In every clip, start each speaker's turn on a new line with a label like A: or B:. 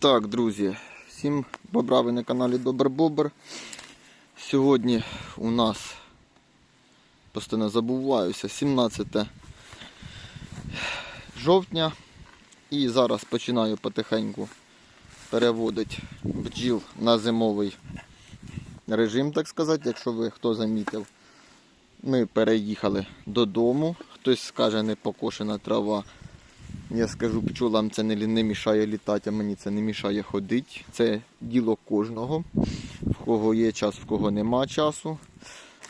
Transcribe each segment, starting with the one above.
A: Так, друзі, всім бобра, ви на каналі Добр Бобр. Сьогодні у нас, постійно забуваюся, 17 жовтня. І зараз починаю потихеньку переводити бджіл на зимовий режим, так сказати, якщо ви хто замітив. Ми переїхали додому. Хтось скаже, не покошена трава. Я скажу пчолам, це не, не мішає літати, а мені це не мішає ходити. Це діло кожного. В кого є час, в кого нема часу.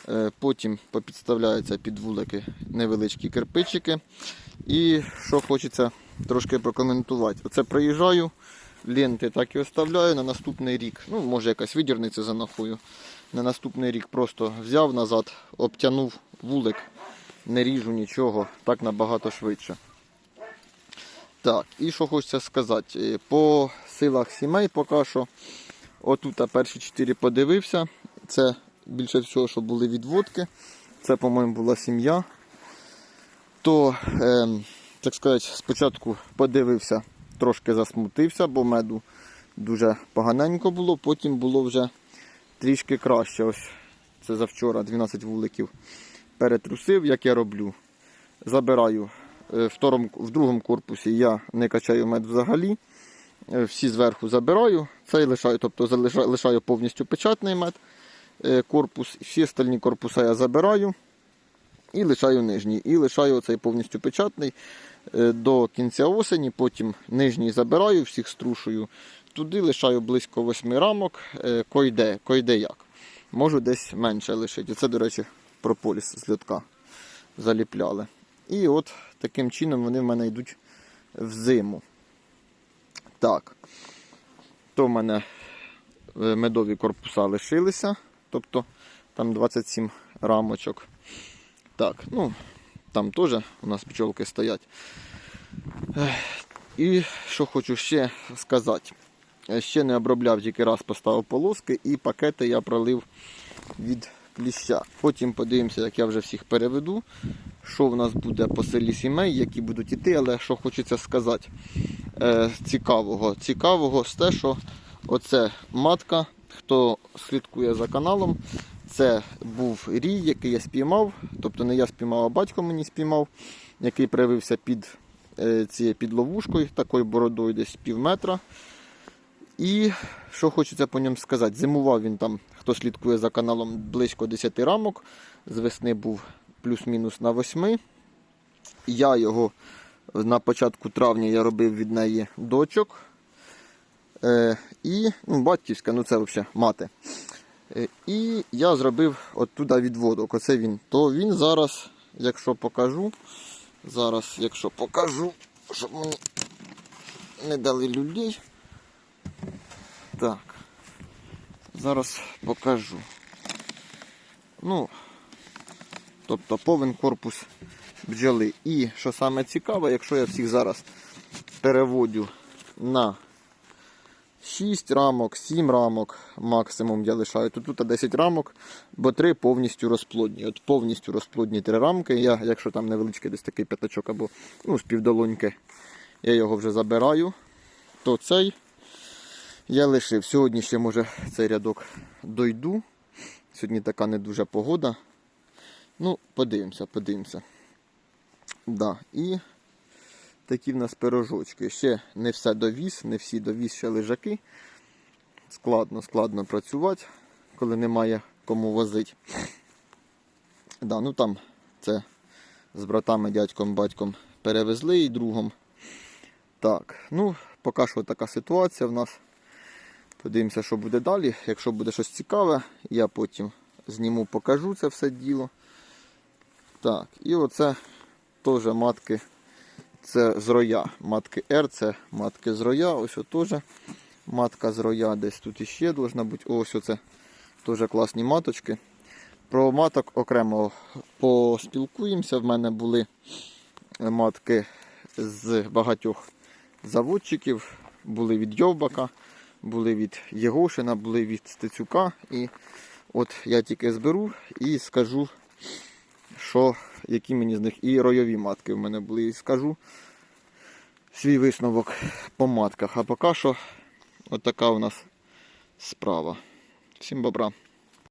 A: Е, Потім попідставляються під вулики невеличкі кирпичики. І що хочеться трошки прокоментувати. Оце приїжджаю, ленти так і оставляю на наступний рік. Ну, може якась відірниця за нахою. На наступний рік просто взяв назад, обтянув вулик, не ріжу нічого, так набагато швидше. Так, і що хочеться сказати. Е, По силах сімей поки що. Отут перші чотири подивився. Це більше всього, що були відводки. Це, по-моєму, була сім'я. То, ем, так сказати, спочатку подивився, трошки засмутився, бо меду дуже поганенько було, потім було вже трішки краще. Ось це завчора 12 вуликів перетрусив, як я роблю. Забираю Е, в, другому корпусі я не качаю мед взагалі. Е, Всі зверху забираю. Цей лишаю, тобто лишаю повністю печатний мед е, корпус. Всі остальні корпуси я забираю і лишаю нижній. І лишаю цей повністю печатний е, до кінця осені. Потім нижній забираю, всіх струшую. Туди лишаю близько восьми рамок. Е, Койде, койде як. Можу десь менше лишити. Це, до речі, прополіс з льотка заліпляли. І от таким чином вони в мене йдуть в зиму. Так. То в мене е, медові корпуса лишилися. Тобто там 27 рамочок. Так, ну, там теж у нас пчолки стоять. І що хочу ще сказати. Е, Ще не обробляв, тільки раз поставив полоски і пакети я пролив від кліща. Потім подивимося, як я вже всіх переведу, що в нас буде по селі сімей, які будуть іти, але що хочеться сказати е, цікавого. Цікавого з те, що оце матка, хто слідкує за каналом, це був рій, який я спіймав, тобто не я спіймав, а батько мені спіймав, який проявився під е, цією підловушкою, такою бородою десь пів метра. І що хочеться по ньому сказати, зимував він там, хто слідкує за каналом, близько 10 рамок. З весни був плюс-мінус на 8. Я його на початку травня я робив від неї дочок. Е, і ну, батьківська, ну це взагалі мати. Е, і я зробив оттуда відводок. Оце він. То він зараз, якщо покажу, зараз, якщо покажу, щоб мені не дали люлей. Так. Зараз покажу. Ну, тобто повен корпус бджоли. І що саме цікаве, якщо я всіх зараз переводю на 6 рамок, 7 рамок максимум я лишаю. Тут тут 10 рамок, бо 3 повністю розплодні. От повністю розплодні 3 рамки. Я, якщо там невеличкий десь такий п'ятачок або ну, з півдолоньки, я його вже забираю, то цей я лишив. Сьогодні ще може цей рядок дойду. Сьогодні така не дуже погода. Ну, подивимося, подивимося. Да. І такі в нас пирожочки. Ще не все довіз, не всі довіз ще лежаки. Складно, складно працювати, коли немає кому возити. Да, ну там це з братами, дядьком, батьком перевезли і другом. Так, ну, поки що така ситуація в нас. Подивимося, що буде далі. Якщо буде щось цікаве, я потім зніму, покажу це все діло. Так, і оце теж матки. Це з роя. Матки R, це матки з роя. Ось теж матка з роя. Десь тут іще должна бути. Ось оце теж класні маточки. Про маток окремо поспілкуємося. В мене були матки з багатьох заводчиків. Були від Йовбака, були від Єгошина, були від Стецюка. І от я тільки зберу і скажу, що, які мені з них і ройові матки в мене були. І скажу свій висновок по матках. А поки що Отака у нас справа. Всім бобра.